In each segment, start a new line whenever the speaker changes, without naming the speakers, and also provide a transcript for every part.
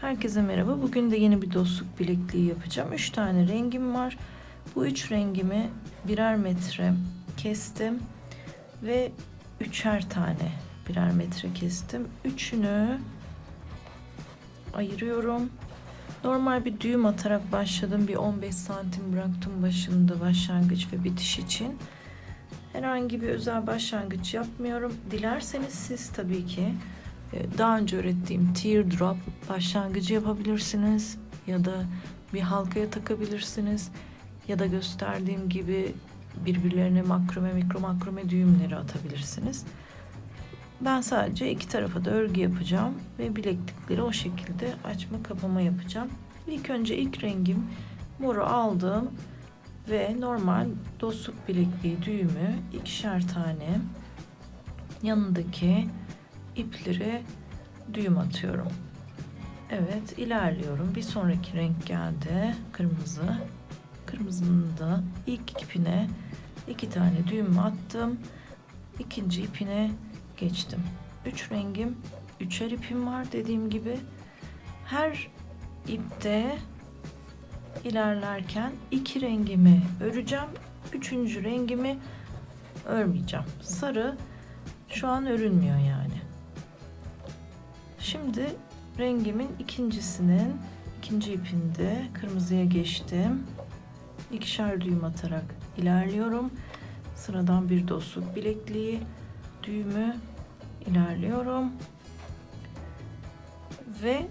Herkese merhaba. Bugün de yeni bir dostluk bilekliği yapacağım. Üç tane rengim var. Bu üç rengimi birer metre kestim ve üçer tane birer metre kestim. Üçünü ayırıyorum. Normal bir düğüm atarak başladım. Bir 15 santim bıraktım başında başlangıç ve bitiş için. Herhangi bir özel başlangıç yapmıyorum. Dilerseniz siz tabii ki daha önce öğrettiğim teardrop başlangıcı yapabilirsiniz ya da bir halkaya takabilirsiniz ya da gösterdiğim gibi birbirlerine makrome mikro makrome düğümleri atabilirsiniz. Ben sadece iki tarafa da örgü yapacağım ve bileklikleri o şekilde açma kapama yapacağım. İlk önce ilk rengim moru aldım ve normal dostluk bilekliği düğümü ikişer tane yanındaki ipleri düğüm atıyorum. Evet ilerliyorum. Bir sonraki renk geldi. Kırmızı. Kırmızının da ilk ipine iki tane düğüm attım. İkinci ipine geçtim. Üç rengim, üçer ipim var dediğim gibi. Her ipte ilerlerken iki rengimi öreceğim. Üçüncü rengimi örmeyeceğim. Sarı şu an örülmüyor yani. Şimdi rengimin ikincisinin ikinci ipinde kırmızıya geçtim. İkişer düğüm atarak ilerliyorum. Sıradan bir dostluk bilekliği düğümü ilerliyorum. Ve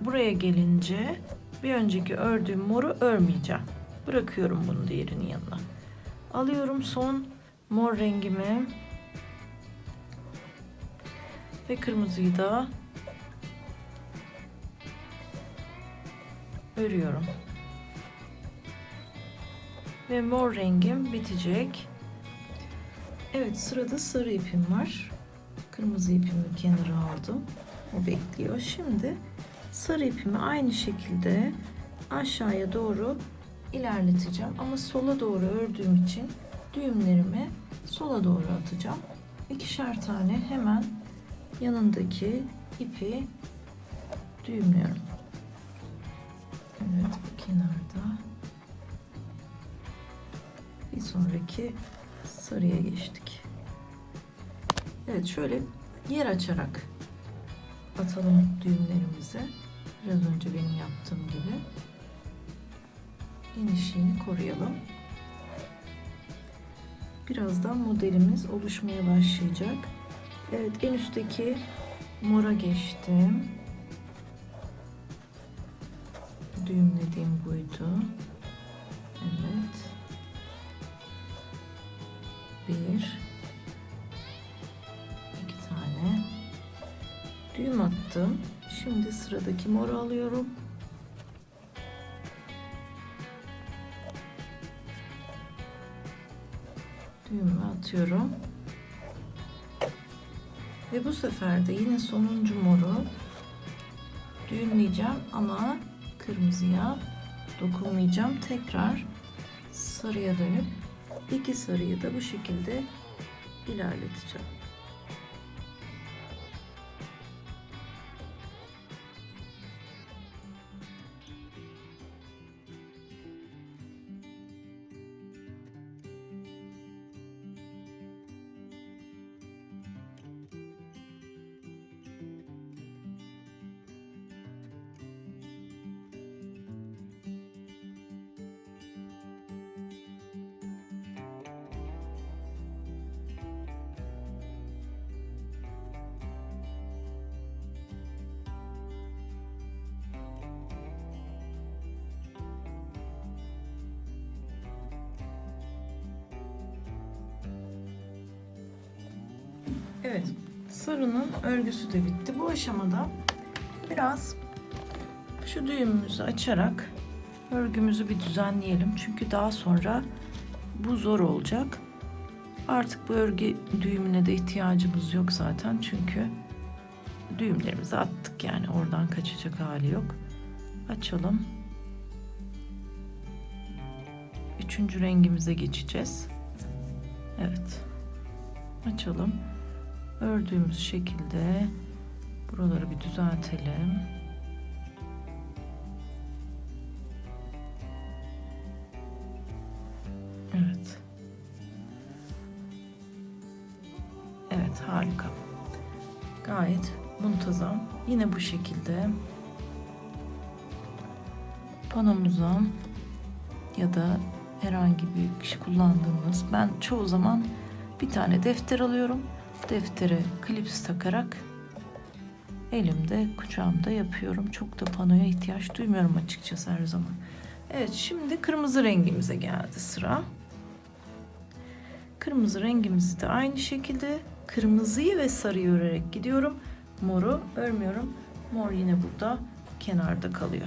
buraya gelince bir önceki ördüğüm moru örmeyeceğim. Bırakıyorum bunu diğerinin yanına. Alıyorum son mor rengimi ve kırmızıyı da örüyorum. Ve mor rengim bitecek. Evet sırada sarı ipim var. Kırmızı ipimi kenara aldım. O bekliyor. Şimdi sarı ipimi aynı şekilde aşağıya doğru ilerleteceğim. Ama sola doğru ördüğüm için düğümlerimi sola doğru atacağım. İkişer tane hemen yanındaki ipi düğümlüyorum. Evet bu kenarda. Bir sonraki sarıya geçtik. Evet şöyle yer açarak atalım düğümlerimizi. Biraz önce benim yaptığım gibi. Genişliğini koruyalım. Birazdan modelimiz oluşmaya başlayacak. Evet en üstteki mora geçtim. Düğümlediğim buydu. Evet. Bir. iki tane. Düğüm attım. Şimdi sıradaki moru alıyorum. Düğümü atıyorum. Ve bu sefer de yine sonuncu moru düğümleyeceğim ama kırmızıya dokunmayacağım. Tekrar sarıya dönüp iki sarıyı da bu şekilde ilerleteceğim. Evet, sarının örgüsü de bitti. Bu aşamada biraz şu düğümümüzü açarak örgümüzü bir düzenleyelim. Çünkü daha sonra bu zor olacak. Artık bu örgü düğümüne de ihtiyacımız yok zaten. Çünkü düğümlerimizi attık yani oradan kaçacak hali yok. Açalım. Üçüncü rengimize geçeceğiz. Evet. Açalım Ördüğümüz şekilde buraları bir düzeltelim. Evet. Evet harika. Gayet muntazam. Yine bu şekilde panomuza ya da herhangi bir kişi kullandığımız ben çoğu zaman bir tane defter alıyorum Deftere klips takarak elimde kucağımda yapıyorum. Çok da panoya ihtiyaç duymuyorum açıkçası her zaman. Evet şimdi kırmızı rengimize geldi sıra. Kırmızı rengimizi de aynı şekilde kırmızıyı ve sarıyı örerek gidiyorum. Moru örmüyorum. Mor yine burada kenarda kalıyor.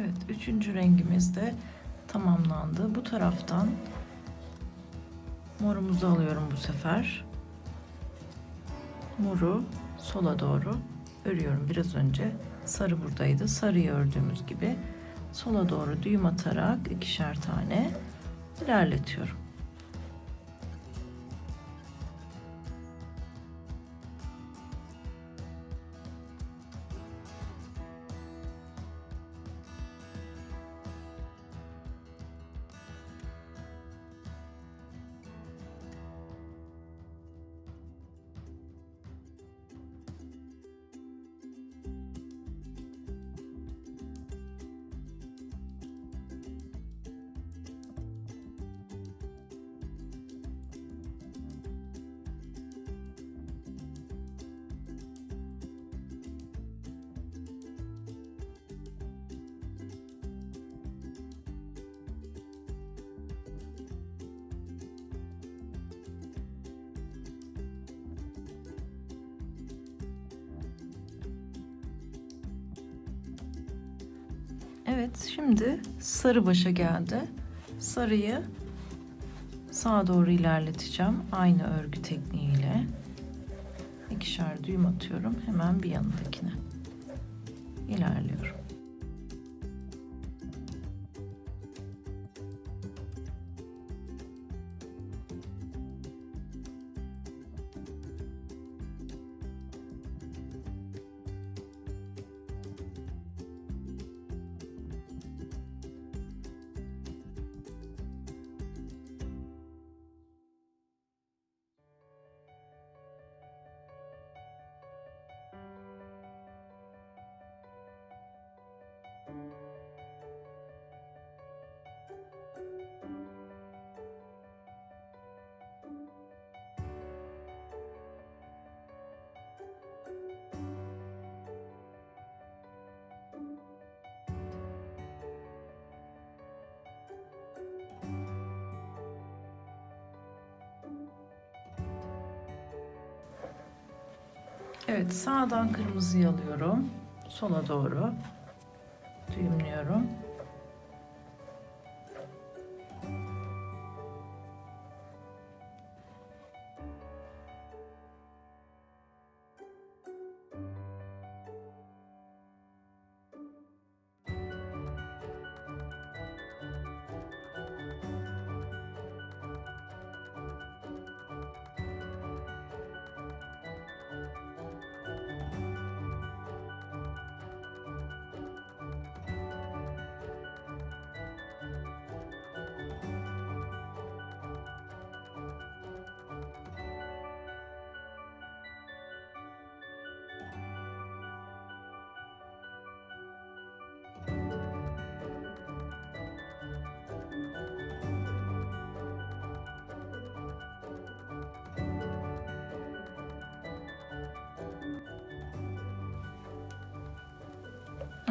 Evet, üçüncü rengimiz de tamamlandı. Bu taraftan morumuzu alıyorum bu sefer. Moru sola doğru örüyorum. Biraz önce sarı buradaydı. Sarıyı ördüğümüz gibi sola doğru düğüm atarak ikişer tane ilerletiyorum. Evet, şimdi sarı başa geldi. Sarıyı sağa doğru ilerleteceğim. Aynı örgü tekniğiyle. İkişer düğüm atıyorum. Hemen bir yanındakine. ilerliyorum. Evet, sağdan kırmızıyı alıyorum. Sola doğru düğümlüyorum.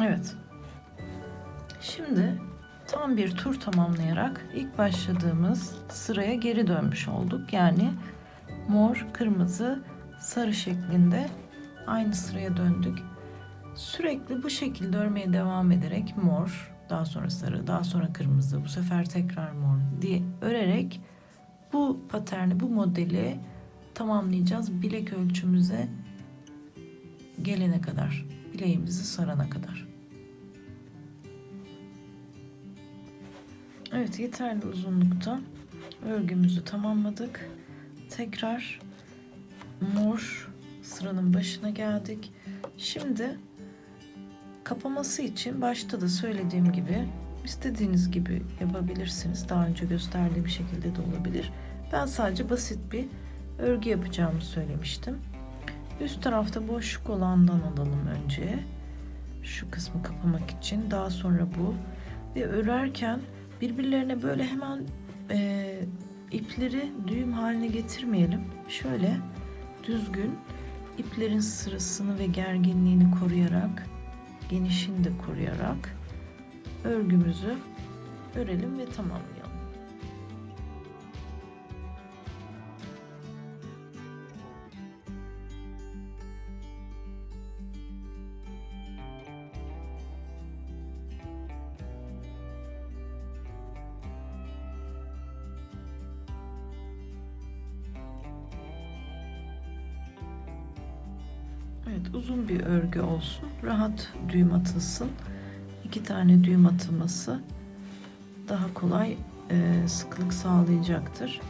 Evet. Şimdi tam bir tur tamamlayarak ilk başladığımız sıraya geri dönmüş olduk. Yani mor, kırmızı, sarı şeklinde aynı sıraya döndük. Sürekli bu şekilde örmeye devam ederek mor, daha sonra sarı, daha sonra kırmızı, bu sefer tekrar mor diye örerek bu paterni, bu modeli tamamlayacağız bilek ölçümüze gelene kadar, bileğimizi sarana kadar. Evet, yeterli uzunlukta örgümüzü tamamladık. Tekrar mor sıranın başına geldik. Şimdi kapaması için başta da söylediğim gibi istediğiniz gibi yapabilirsiniz. Daha önce gösterdiğim şekilde de olabilir. Ben sadece basit bir örgü yapacağımı söylemiştim. Üst tarafta boşluk olandan alalım önce. Şu kısmı kapamak için. Daha sonra bu. Ve örerken birbirlerine böyle hemen e, ipleri düğüm haline getirmeyelim. Şöyle düzgün iplerin sırasını ve gerginliğini koruyarak, genişini de koruyarak örgümüzü örelim ve tamamlayalım. Örgü olsun. Rahat düğüm atılsın. İki tane düğüm atılması daha kolay e, sıklık sağlayacaktır.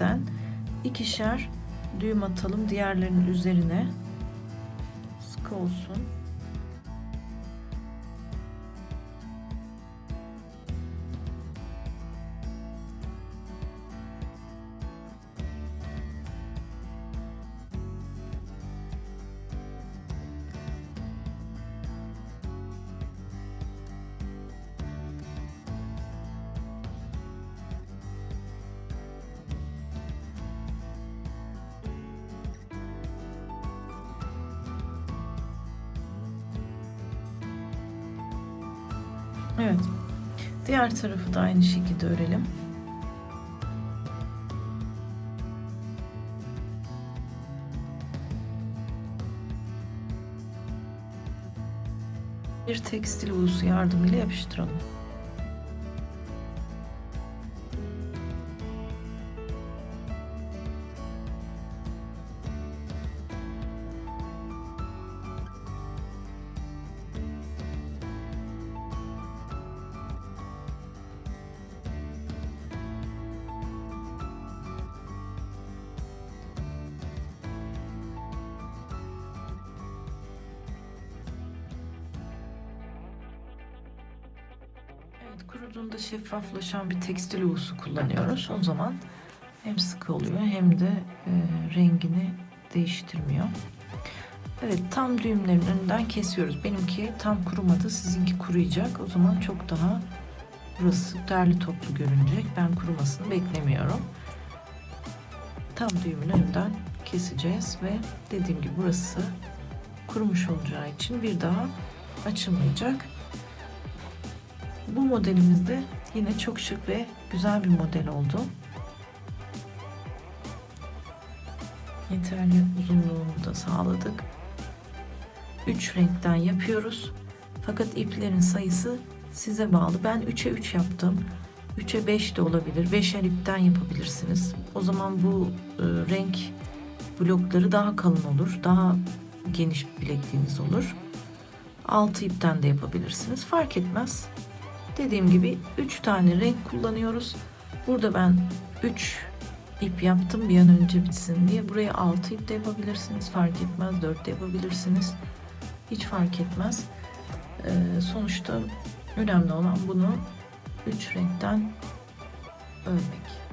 Rengimizden ikişer düğüm atalım diğerlerinin üzerine sıkı olsun. Evet. Diğer tarafı da aynı şekilde örelim. Bir tekstil uğusu yardımıyla yapıştıralım. Kuruduğunda şeffaflaşan bir tekstil uğusu kullanıyoruz. O zaman hem sıkı oluyor hem de e, rengini değiştirmiyor. Evet tam düğümlerin önünden kesiyoruz. Benimki tam kurumadı. Sizinki kuruyacak. O zaman çok daha burası derli toplu görünecek. Ben kurumasını beklemiyorum. Tam düğümün önünden keseceğiz ve dediğim gibi burası kurumuş olacağı için bir daha açılmayacak. Bu modelimizde yine çok şık ve güzel bir model oldu. Yeterli uzunluğunu da sağladık. 3 renkten yapıyoruz. Fakat iplerin sayısı size bağlı. Ben 3'e 3 yaptım. 3'e 5 de olabilir. 5'er ipten yapabilirsiniz. O zaman bu e, renk blokları daha kalın olur. Daha geniş bilekliğiniz olur. 6 ipten de yapabilirsiniz. Fark etmez. Dediğim gibi 3 tane renk kullanıyoruz. Burada ben 3 ip yaptım bir an önce bitsin diye. Buraya 6 ip de yapabilirsiniz. Fark etmez. 4 de yapabilirsiniz. Hiç fark etmez. Ee, sonuçta önemli olan bunu 3 renkten örmek.